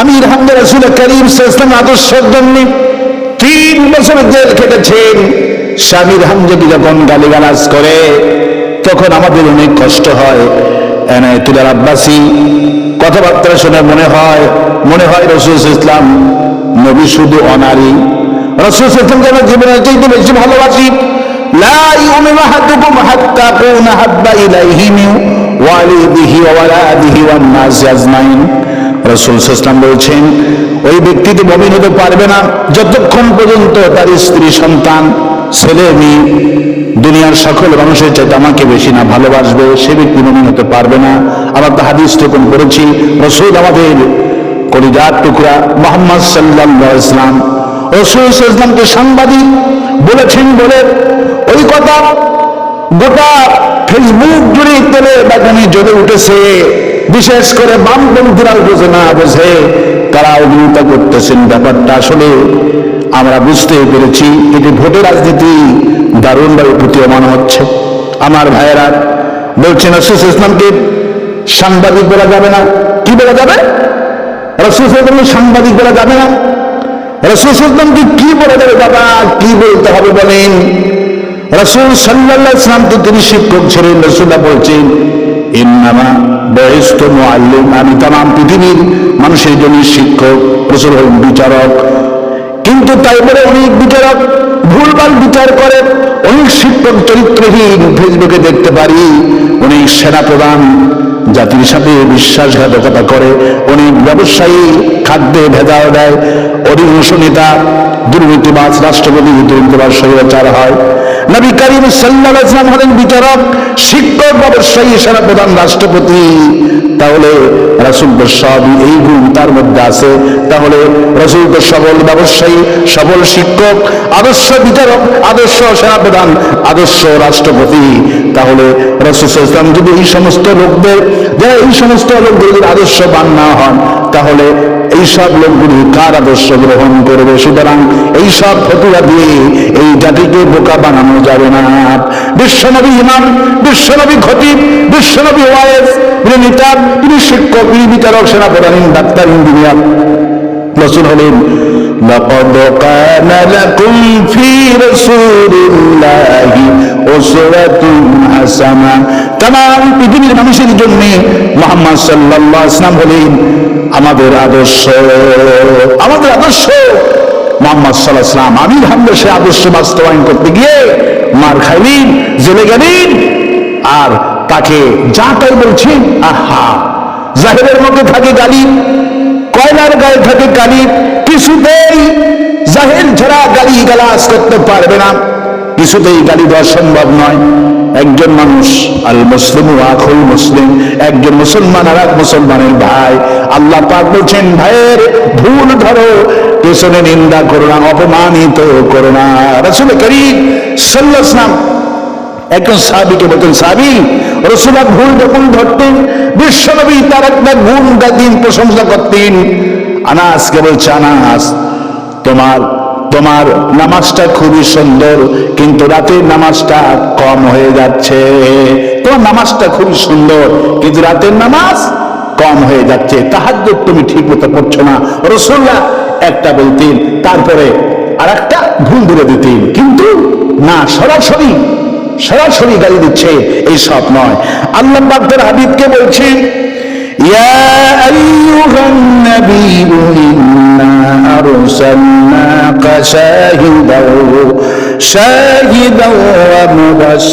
আমির হামদ রসুল করিম ইসলাম আদর্শের জন্য তিন বছর জেল খেটেছেন। স্বামীর হামজাদি যখন গালিগালাজ করে, তখন আমাদের অনেক কষ্ট হয়। এনায়তুল্লাহ আব্বাসী কথাবার্তা শুনে মনে হয় মনে হয় রসুল ইসলাম নবী শুধু অনারী। রসুল ইসলাম যেন জীবনের চাইতে বেশি ভালোবাসি। লা আজমাইন। রসুল বলছেন, ওই ব্যক্তিটি মমিন হতে পারবে না। যতক্ষণ পর্যন্ত তার স্ত্রী, সন্তান, ছেলে, মেয়ে দুনিয়ার সকল মানুষের চাইতে আমাকে বেশি না ভালোবাসবে, সে ব্যক্তি মমিন হতে পারবে না। আমার তো হাদিস তখন পড়েছি, রসুল আমাদের কলিজার টুকরা মোহাম্মদ সাল্লাহ ইসলাম রসুল ইসলামকে সাংবাদিক বলেছেন বলে ওই কথা গোটা ফেসবুক জুড়ে তেলে বাগানে জ্বলে উঠেছে। বিশেষ করে বামপন্থীরা বোঝে না বোঝে তারা অভিনেতা করতেছেন ব্যাপারটা আসলে আমরা বুঝতে পেরেছি, এটি ভোটের রাজনীতি দারুণভাবে প্রতীয়মান হচ্ছে। আমার ভাইয়েরা, বলছেন রসুল ইসলামকে সাংবাদিক বলা যাবে না। কি বলা যাবে? রসুল ইসলামকে সাংবাদিক বলা যাবে না। রসুল ইসলামকে কি বলা যাবে, বাবা? কি বলতে হবে বলেন? রসুল সাল্লাহ ইসলাম তো তিনি শিক্ষক ছিলেন রসুল্লাহ বলছেন ইন্নামা বয়স্ত মুআল্লিম, আমি তাম পৃথিবীর মানুষের জন্য শিক্ষক প্রচুর বিচারক। কিন্তু তাই বলে অনেক বিচারক ভুলভাল বিচার করে, অনেক শিক্ষক চরিত্রহীন ফেসবুকে দেখতে পারি, অনেক সেনাপ্রধান জাতির সাথে বিশ্বাসঘাতকতা করে, অনেক ব্যবসায়ী খাদ্যে ভেজাল দেয়, অধিকাংশ নেতা দুর্নীতিবাজ, রাষ্ট্রপতি দুর্নীতিবাজ স্বৈরাচার হয়। নবী করিম সাল্লাহ ইসলাম হলেন বিচারক, শিক্ষক, ব্যবসায়ী সেনাপ্রধান রাষ্ট্রপতি। তাহলে রাসুল সবই এই গুণ তার মধ্যে আছে। তাহলে রসুল সবল ব্যবসায়ী, সবল শিক্ষক, আদর্শ বিচারক, আদর্শ সেনাপ্রধান আদর্শ রাষ্ট্রপতি। তাহলে রসুল ইসলাম যদি এই সমস্ত লোকদের যারা এই সমস্ত লোকদের আদর্শ বান না হন তাহলে এইসব লোকগুলি কার আদর্শ গ্রহণ করবে সুতরাং এইসব ফতুয়া দিয়ে এই জাতিকে বোকা বানানো যাবে না বিশ্বনবী ইমাম বিশ্বনবী খতিব বিশ্বনবী ওয়াইস তিনি নেতা তিনি শিক্ষক তিনি বিচারক সেনাপ্রধান ডাক্তার ইঞ্জিনিয়ার রসুল হলেন لقد كان لكم في رسول الله أسوة حسنة তাম পৃথিবীর মানুষের জন্য মোহাম্মদ সাল্লাল্লাহু আলাইহি ওয়াসাল্লাম হলেন আমাদের আদর্শ আমাদের আদর্শ মোহাম্মদ সাল্লাহ ইসলাম আমির হামদা সে আদর্শ বাস্তবায়ন করতে গিয়ে মার খাইলেন, জেলে গেলেন, আর তাকে যা তাই বলছেন, আহা, জাহেরের মধ্যে থাকে গালি, কয়লার গায়ে থাকে গালি, কিছুতেই জাহের ছাড়া গালি গালাস করতে পারবে না, কিছুতেই গালি দেওয়া সম্ভব নয়। একজন মানুষ, আল মুসলিম আখুল মুসলিম, একজন মুসলমান আর এক মুসলমানের ভাই। আল্লাহ পাক বলছেন, ভাইয়ের ভুল ধরো, পেছনে নিন্দা করো না, অপমানিত করো না। রসুল করিম সাল্লাম একজন সাহাবিকে বলতেন, সাহাবি রসুলা ভুল যখন ধরতেন, বিশ্বনবী তার একটা গুণ গাদিন প্রশংসা করতেন। আনাসকে বলছে, আনাস, তোমার তোমার নামাজটা খুবই সুন্দর, কিন্তু রাতের নামাজটা কম হয়ে যাচ্ছে। তোমার নামাজটা খুবই সুন্দর, কিন্তু রাতের নামাজ কম হয়ে যাচ্ছে। তাহাজ্য তুমি ঠিক মতো করছ না। রসুল্লা একটা বলতেন, তারপরে আর একটা ভুল ধরে দিতেন, কিন্তু না, সরাসরি সরাসরি গালি দিচ্ছে এই সব নয়। আল্লাহ বাবদের হাবিবকে বলছেন, ইয়া আইয়ুহান নাবী ইন্না আরসালনা شاهدا شاهدا ومبشرا